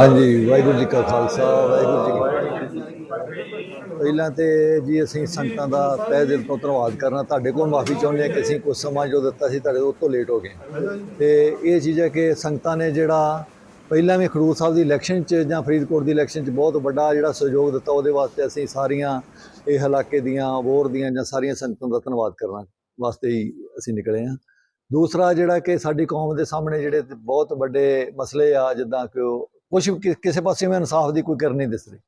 ਹਾਂਜੀ, ਵਾਹਿਗੁਰੂ ਜੀ ਕਾ ਖਾਲਸਾ, ਵਾਹਿਗੁਰੂ ਜੀ ਕੀ ਫਤਿਹ। ਪਹਿਲਾਂ ਤੇ ਜੀ ਅਸੀਂ ਸੰਗਤਾਂ ਦਾ ਤਹਿ ਦਿਲ ਤੋਂ ਧੰਨਵਾਦ ਕਰਨਾ। ਤੁਹਾਡੇ ਕੋਲ ਮਾਫੀ ਚਾਹੁੰਦੇ ਹਾਂ ਕਿ ਅਸੀਂ ਕੁਝ ਸਮਾਂ ਜੋ ਦਿੱਤਾ ਸੀ ਤੁਹਾਡੇ ਤੋਂ ਤੋਂ ਲੇਟ ਹੋ ਗਏ। ਤੇ ਇਹ ਚੀਜ਼ ਹੈ ਕਿ ਸੰਗਤਾਂ ਨੇ ਜਿਹੜਾ ਪਹਿਲਾਂ ਵੀ ਖਡੂਰ ਸਾਹਿਬ ਦੀ ਇਲੈਕਸ਼ਨ 'ਚ ਜਾਂ ਫਰੀਦਕੋਟ ਦੀ ਇਲੈਕਸ਼ਨ 'ਚ ਬਹੁਤ ਵੱਡਾ ਜਿਹੜਾ ਸਹਿਯੋਗ ਦਿੱਤਾ, ਉਹਦੇ ਵਾਸਤੇ ਅਸੀਂ ਸਾਰੀਆਂ ਇਹ ਇਲਾਕੇ ਦੀਆਂ, ਵੋਰ ਦੀਆਂ ਜਾਂ ਸਾਰੀਆਂ ਸੰਗਤਾਂ ਦਾ ਧੰਨਵਾਦ ਕਰਨਾ ਵਾਸਤੇ ਹੀ ਅਸੀਂ ਨਿਕਲੇ ਹਾਂ। ਦੂਸਰਾ ਜਿਹੜਾ ਕਿ ਸਾਡੀ ਕੌਮ ਦੇ ਸਾਹਮਣੇ ਜਿਹੜੇ ਬਹੁਤ ਵੱਡੇ ਮਸਲੇ ਆ, ਜਿੱਦਾਂ ਕਿ ਕੁਝ ਕਿਸੇ ਪਾਸੇ ਵੀ ਇਨਸਾਫ ਦੀ ਕੋਈ ਕਰ ਨਹੀਂ ਦਿਸ ਰਹੀ।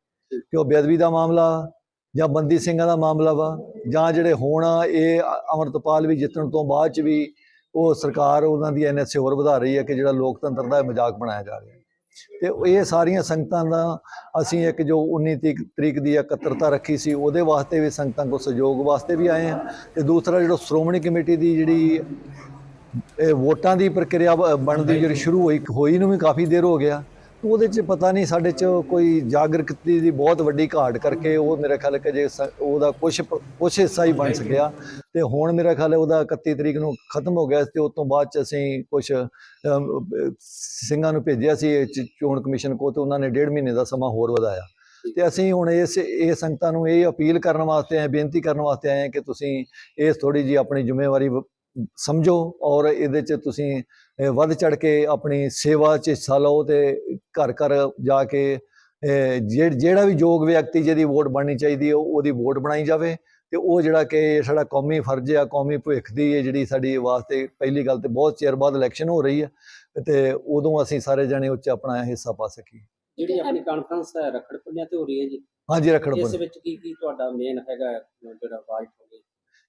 ਕਿ ਉਹ ਬੇਅਦਬੀ ਦਾ ਮਾਮਲਾ ਜਾਂ ਬੰਦੀ ਸਿੰਘਾਂ ਦਾ ਮਾਮਲਾ ਵਾ, ਜਾਂ ਜਿਹੜੇ ਹੁਣ ਇਹ ਅ- ਅੰਮ੍ਰਿਤਪਾਲ ਵੀ ਜਿੱਤਣ ਤੋਂ ਬਾਅਦ ਚ ਵੀ ਉਹ ਸਰਕਾਰ ਉਹਨਾਂ ਦੀ ਐਨਐਸਏ ਹੋਰ ਵਧਾ ਰਹੀ ਹੈ ਕਿ ਜਿਹੜਾ ਲੋਕਤੰਤਰ ਦਾ ਮਜ਼ਾਕ ਬਣਾਇਆ ਜਾ ਰਿਹਾ। ਹੈ ਤੇ ਇਹ ਸਾਰੀਆਂ ਸੰਗਤਾਂ ਦਾ ਅਸੀਂ ਇੱਕ ਜੋ 19 ਤਰੀਕ- ਤਰੀਕ ਦੀ ਇਕੱਤਰਤਾ ਰੱਖੀ ਸੀ, ਉਹਦੇ ਵਾਸਤੇ ਵੀ ਸੰਗਤਾਂ ਕੋਲ ਸਹਿਯੋਗ ਵਾਸਤੇ ਵੀ ਆਏ ਹਾਂ ਤੇ ਦੂਸਰਾ ਜਿਹੜਾ ਸ਼੍ਰੋਮਣੀ ਕਮੇਟੀ ਦੀ ਜਿਹੜੀ ਇਹ ਵੋਟਾਂ ਦੀ ਪ੍ਰਕਿਰਿਆ ਬ- ਬਣਦੀ ਜਿਹੜੀ ਸ਼ੁਰੂ ਹੋਈ ਹੋਈ ਨੂੰ ਵੀ ਕਾਫੀ ਦੇਰ ਹੋ ਗਿਆ। ਉਹਦੇ 'ਚ ਪਤਾ ਨਹੀਂ, ਸਾਡੇ 'ਚ ਕੋਈ ਜਾਗਰੂਕਤੀ ਦੀ ਬਹੁਤ ਵੱਡੀ ਘਾਟ ਕਰਕੇ ਉਹ ਮੇਰਾ ਖਿਆਲ ਹੈ ਕਿ ਜੇ ਸ- ਉਹਦਾ ਕੁਝ ਕੁਛ ਹਿੱਸਾ ਹੀ ਬਣ ਸਕਿਆ। ਤੇ ਹੁਣ ਮੇਰਾ ਖਿਆਲ ਹੈ ਉਹਦਾ 31 ਤਰੀਕ ਨੂੰ ਖਤਮ ਹੋ ਗਿਆ ਸੀ ਤੇ ਉਸ ਤੋਂ ਬਾਅਦ 'ਚ ਅਸੀਂ ਕੁਝ ਸਿੰਘਾਂ ਨੂੰ ਭੇਜਿਆ ਸੀ, ਇਹ 'ਚ ਚੋਣ ਕਮਿਸ਼ਨ ਕੋ ਤੇ ਉਹਨਾਂ ਨੇ ਡੇਢ ਮਹੀਨੇ ਦਾ ਸਮਾਂ ਹੋਰ ਵਧਾਇਆ। ਤੇ ਅਸੀਂ ਹੁਣ ਇਸ, ਇਹ ਸੰਗਤਾਂ ਨੂੰ ਇਹ ਅਪੀਲ ਕਰਨ ਵਾਸਤੇ ਆਏ, ਬੇਨਤੀ ਕਰਨ ਵਾਸਤੇ ਆਏ ਹਾਂ ਕਿ ਤੁਸੀਂ ਇਸ ਥੋੜੀ ਜੀ ਆਪਣੀ ਜ਼ਿੰਮੇਵਾਰੀ ਵ- ਸਮਝੋ ਔਰ ਇਹਦੇ 'ਚ ਤੁਸੀਂ ਵੱਧ ਚੜ ਕੇ ਆਪਣੀ ਸੇਵਾ 'ਚ ਹਿੱਸਾ ਲਓ ਤੇ ਘਰ ਘਰ ਜਾ ਕੇ ਜਿਹੜਾ ਵੀ ਯੋਗ ਵਿਅਕਤੀ ਜਿਹਦੀ ਵੋਟ ਬਣਨੀ ਚਾਹੀਦੀ ਹੈ ਉਹ- ਉਹਦੀ ਵੋਟ ਬਣਾਈ ਜਾਵੇ ਤੇ ਉਹ ਜਿਹੜਾ ਕਿ ਸਾਡਾ ਕੌਮੀ ਫਰਜ਼ ਆ ਕੌਮੀ ਭਵਿੱਖ ਦੀ ਇਹ ਜਿਹੜੀ ਸਾਡੀ ਵਾਸਤੇ ਪਹਿਲੀ ਗੱਲ ਤੇ ਬਹੁਤ ਚਿਰ ਬਾਅਦ ਇਲੈਕਸ਼ਨ ਹੋ ਰਹੀ ਹੈ ਤੇ ਉਦੋਂ ਅਸੀਂ ਸਾਰੇ ਜਣੇ ਉੱਚ ਆਪਣਾ ਹਿੱਸਾ ਪਾ ਸਕੀਏ। ਜਿਹੜੀ ਆਪਣੀ ਕਾਨਫਰੰਸ ਹੈ ਰਖੜ ਪੁੰਨਿਆ ਤੇ ਹੋ ਰਹੀ ਹੈ ਜੀ। ਹਾਂਜੀ ਰੱਖੜ ਇਸ ਵਿੱਚ ਕੀ ਕੀ ਤੁਹਾਡਾ ਮੇਨ ਹੈਗਾ ਜਿਹੜਾ ਹੋ ਗਈ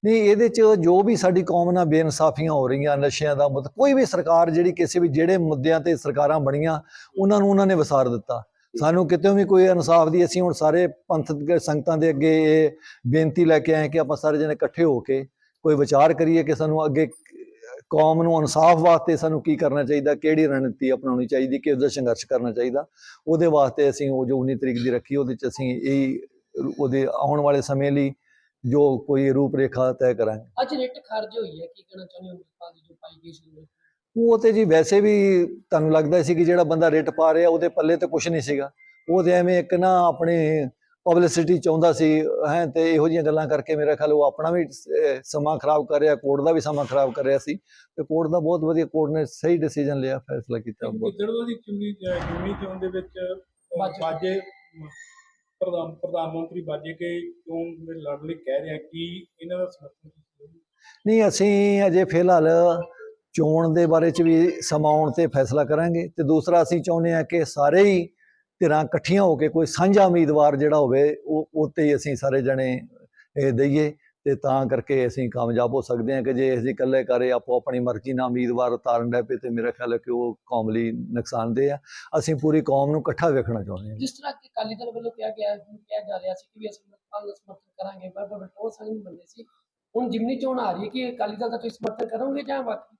ਨਹੀਂ, ਇਹਦੇ ਚ ਜੋ ਵੀ ਸਾਡੀ ਕੌਮ ਨਾਲ ਬੇਇਨਸਾਫੀਆਂ ਹੋ ਰਹੀਆਂ, ਨਸ਼ਿਆਂ ਦਾ ਮੁੱਦਾ, ਕੋਈ ਵੀ ਸਰਕਾਰ ਜਿਹੜੀ ਕਿਸੇ ਵੀ, ਜਿਹੜੇ ਮੁੱਦਿਆਂ ਤੇ ਸਰਕਾਰਾਂ ਬਣੀਆਂ, ਉਹਨਾਂ ਨੂੰ ਉਹਨਾਂ ਨੇ ਵਿਸਾਰ ਦਿੱਤਾ। ਸਾਨੂੰ ਕਿਤੇ ਵੀ ਕੋਈ ਇਨਸਾਫ ਦੀ, ਅਸੀਂ ਹੁਣ ਸਾਰੇ ਪੰਥਕ ਸੰਗਤਾਂ ਦੇ ਅੱਗੇ ਇਹ ਬੇਨਤੀ ਲੈ ਕੇ ਆਏ ਕਿ ਆਪਾਂ ਸਾਰੇ ਜਣੇ ਇਕੱਠੇ ਹੋ ਕੇ ਕੋਈ ਵਿਚਾਰ ਕਰੀਏ ਕਿ ਸਾਨੂੰ ਅੱਗੇ ਕੌਮ ਨੂੰ ਇਨਸਾਫ ਵਾਸਤੇ ਸਾਨੂੰ ਕੀ ਕਰਨਾ ਚਾਹੀਦਾ, ਕਿਹੜੀ ਰਣਨੀਤੀ ਅਪਣਾਉਣੀ ਚਾਹੀਦੀ ਕਿ ਉਹਦਾ ਸੰਘਰਸ਼ ਕਰਨਾ ਚਾਹੀਦਾ, ਉਹਦੇ ਵਾਸਤੇ ਅਸੀਂ ਉਹ ਜੋ 19 ਤਰੀਕ ਦੀ ਰੱਖੀ, ਉਹਦੇ ਚ ਅਸੀਂ ਇਹ, ਉਹਦੇ ਆਉਣ ਵਾਲੇ ਸਮੇਂ ਲਈ ਜੋ ਕੋਈ ਰੂਪਰੇਖਾ ਤੈਅ ਕਰਾਂਗੇ। ਅੱਜ ਰਿਟ ਖਾਰਜ ਹੋਈ ਹੈ ਕੀ ਕਹਿਣਾ ਚਾਹੁੰਦੇ ਹੋ ਅੰਮ੍ਰਿਤਪਾਲ ਦੀ ਜੋ ਪਾਈ ਗਈ ਸੀ ਉਹ ਤੇ ਜੀ ਵੈਸੇ ਵੀ ਤੁਹਾਨੂੰ ਲੱਗਦਾ ਸੀ ਕਿ ਜਿਹੜਾ ਬੰਦਾ ਰਿਟ ਪਾ ਰਿਹਾ ਉਹਦੇ ਪੱਲੇ ਤੇ ਕੁਝ ਨਹੀਂ ਸੀਗਾ। ਉਹ ਤੇ ਐਵੇਂ ਇੱਕ ਨਾ ਆਪਣੇ ਪਬਲਿਸਿਟੀ ਚਾਹੁੰਦਾ ਸੀ ਹੈ ਤੇ ਇਹੋ ਜਿਹੀਆਂ ਗੱਲਾਂ ਕਰਕੇ ਮੇਰਾ ਖਿਆਲ ਉਹ ਆਪਣਾ ਵੀ ਸਮਾਂ ਖਰਾਬ ਕਰ ਰਿਹਾ ਕੋਰਟ ਦਾ ਵੀ ਸਮਾਂ ਖਰਾਬ ਕਰ ਰਿਹਾ ਸੀ। ਤੇ ਕੋਰਟ ਦਾ ਬਹੁਤ ਵਧੀਆ ਕੋਰਟ ਨੇ ਸਹੀ ਡਿਸੀਜਨ ਲਿਆ ਫੈਸਲਾ ਕੀਤਾ। ਬਹੁਤ ਗਿੱਦੜਵਾ ਦੀ ਚੁਣੀ ਜਿਮਨੀ ਚੋਣ ਦੇ ਵਿੱਚ ਬਾਜੇ। ਪ੍ਰਧਾਨ ਪ੍ਰਧਾਨ ਮੰਤਰੀ ਬਾਜੇ ਕੇ ਚੋਣ ਦੇ ਲਈ ਕਹਿ ਰਿਹਾ, ਕਿ ਇਹਨਾਂ ਦਾ ਸਮਰਥਨ ਨਹੀਂ, ਅਸੀਂ ਅਜੇ ਫਿਲਹਾਲ ਚੋਣ ਦੇ ਬਾਰੇ ਚ ਵੀ ਸਮਾਉਣ ਤੇ ਫੈਸਲਾ ਕਰਾਂਗੇ ਤੇ ਦੂਸਰਾ ਅਸੀਂ ਚਾਹੁੰਦੇ ਹਾਂ ਕਿ ਸਾਰੇ ਹੀ ਧਿਰਾਂ ਇਕੱਠੀਆਂ ਹੋ ਕੇ ਕੋਈ ਸਾਂਝਾ ਉਮੀਦਵਾਰ ਜਿਹੜਾ ਹੋਵੇ, ਉਹ ਉੱਤੇ ਹੀ ਅਸੀਂ ਸਾਰੇ ਜਣੇ, ਇਹ ਦਈਏ। ਤੇ ਤਾਂ ਕਰਕੇ ਅਸੀਂ ਕਾਮਯਾਬ ਹੋ ਸਕਦੇ ਹਾਂ ਕਿ ਜੇ ਅਸੀਂ ਇਕੱਲੇ ਕਰੇ ਆਪੋ ਆਪਣੀ ਮਰਜ਼ੀ ਨਾਲ ਉਮੀਦਵਾਰ ਉਤਾਰਨ ਦੇ ਪਏ ਤੇ ਮੇਰਾ ਖਿਆਲ ਹੈ ਕਿ ਉਹ ਕੌਮ ਲਈ ਨੁਕਸਾਨਦੇਹ ਆ। ਅਸੀਂ ਪੂਰੀ ਕੌਮ ਨੂੰ ਇਕੱਠਾ ਵੇਖਣਾ ਚਾਹੁੰਦੇ ਹਾਂ। ਜਿਸ ਤਰ੍ਹਾਂ ਕਿ ਅਕਾਲੀ ਦਲ ਵੱਲੋਂ ਕਿਹਾ ਗਿਆ ਕਿਹਾ ਜਾ ਰਿਹਾ ਸੀ ਕਿ ਵੀ ਅਸੀਂ ਅੰਮ੍ਰਿਤਪਾਲ ਦਾ ਸਮਰਥਨ ਕਰਾਂਗੇ ਪਰ ਉਹ ਸੰਗ ਨਹੀਂ ਬੰਦੇ ਸੀ। ਹੁਣ ਜਿਮਨੀ ਚੋਣ ਆ ਰਹੀ ਹੈ ਕਿ ਅਕਾਲੀ ਦਲ ਦਾ ਤੁਸੀਂ ਸਮਰਥਨ ਕਰੋਗੇ ਜਾਂ ਬਾਕੀ?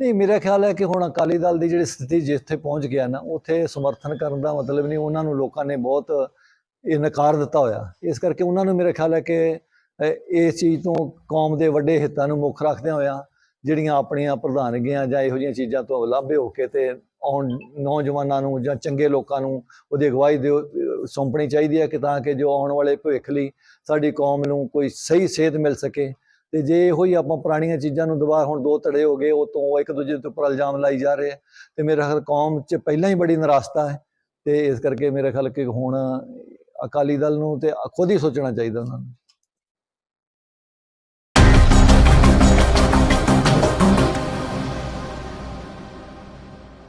ਨਹੀਂ ਮੇਰਾ ਖਿਆਲ ਹੈ ਕਿ ਹੁਣ ਅਕਾਲੀ ਦਲ ਦੀ ਜਿਹੜੀ ਸਥਿਤੀ ਜਿੱਥੇ ਪਹੁੰਚ ਗਿਆ ਨਾ ਉੱਥੇ ਸਮਰਥਨ ਕਰਨ ਦਾ ਮਤਲਬ ਨਹੀਂ ਉਹਨਾਂ ਨੂੰ ਲੋਕਾਂ ਨੇ ਬਹੁਤ ਇਨਕਾਰ ਦਿੱਤਾ ਹੋਇਆ। ਇਸ ਕਰਕੇ ਉਹਨਾਂ ਨੂੰ ਮੇਰਾ ਖਿਆਲ ਹੈ ਕਿ ਇਸ ਚੀਜ਼ ਤੋਂ ਕੌਮ ਦੇ ਵੱਡੇ ਹਿੱਤਾਂ ਨੂੰ ਮੁੱਖ ਰੱਖਦਿਆਂ ਹੋਇਆ ਜਿਹੜੀਆਂ ਆਪਣੀਆਂ ਪ੍ਰਧਾਨਗੀਆਂ ਜਾਂ ਇਹੋ ਜਿਹੀਆਂ ਚੀਜ਼ਾਂ ਤੋਂ ਲਾਭੇ ਹੋ ਕੇ ਤੇ ਆਉਣ ਨੌਜਵਾਨਾਂ ਨੂੰ ਜਾਂ ਚੰਗੇ ਲੋਕਾਂ ਨੂੰ ਉਹਦੀ ਅਗਵਾਈ ਦਿਓ ਸੌਂਪਣੀ ਚਾਹੀਦੀ ਹੈ ਕਿ ਤਾਂ ਕਿ ਜੋ ਆਉਣ ਵਾਲੇ ਭਵਿੱਖ ਲਈ ਸਾਡੀ ਕੌਮ ਨੂੰ ਕੋਈ ਸਹੀ ਸੇਧ ਮਿਲ ਸਕੇ। ਤੇ ਜੇ ਇਹੋ ਹੀ ਆਪਾਂ ਪੁਰਾਣੀਆਂ ਚੀਜ਼ਾਂ ਨੂੰ ਦੁਬਾਰਾ ਹੁਣ ਦੋ ਧੜੇ ਹੋ ਗਏ, ਉਹ ਤੋਂ ਇੱਕ ਦੂਜੇ ਦੇ ਉੱਪਰ ਇਲਜ਼ਾਮ ਲਾਈ ਜਾ ਰਹੇ ਆ, ਤੇ ਮੇਰਾ ਖਿਆਲ ਕੌਮ 'ਚ ਪਹਿਲਾਂ ਹੀ ਬੜੀ ਨਿਰਾਸ਼ਤਾ ਹੈ ਤੇ ਇਸ ਕਰਕੇ ਮੇਰਾ ਖਿਆਲ ਕਿ ਹੁਣ ਅਕਾਲੀ ਦਲ ਨੂੰ ਤੇ ਖੁਦ ਹੀ ਸੋਚਣਾ ਚਾਹੀਦਾ ਉਹਨਾਂ ਨੂੰ।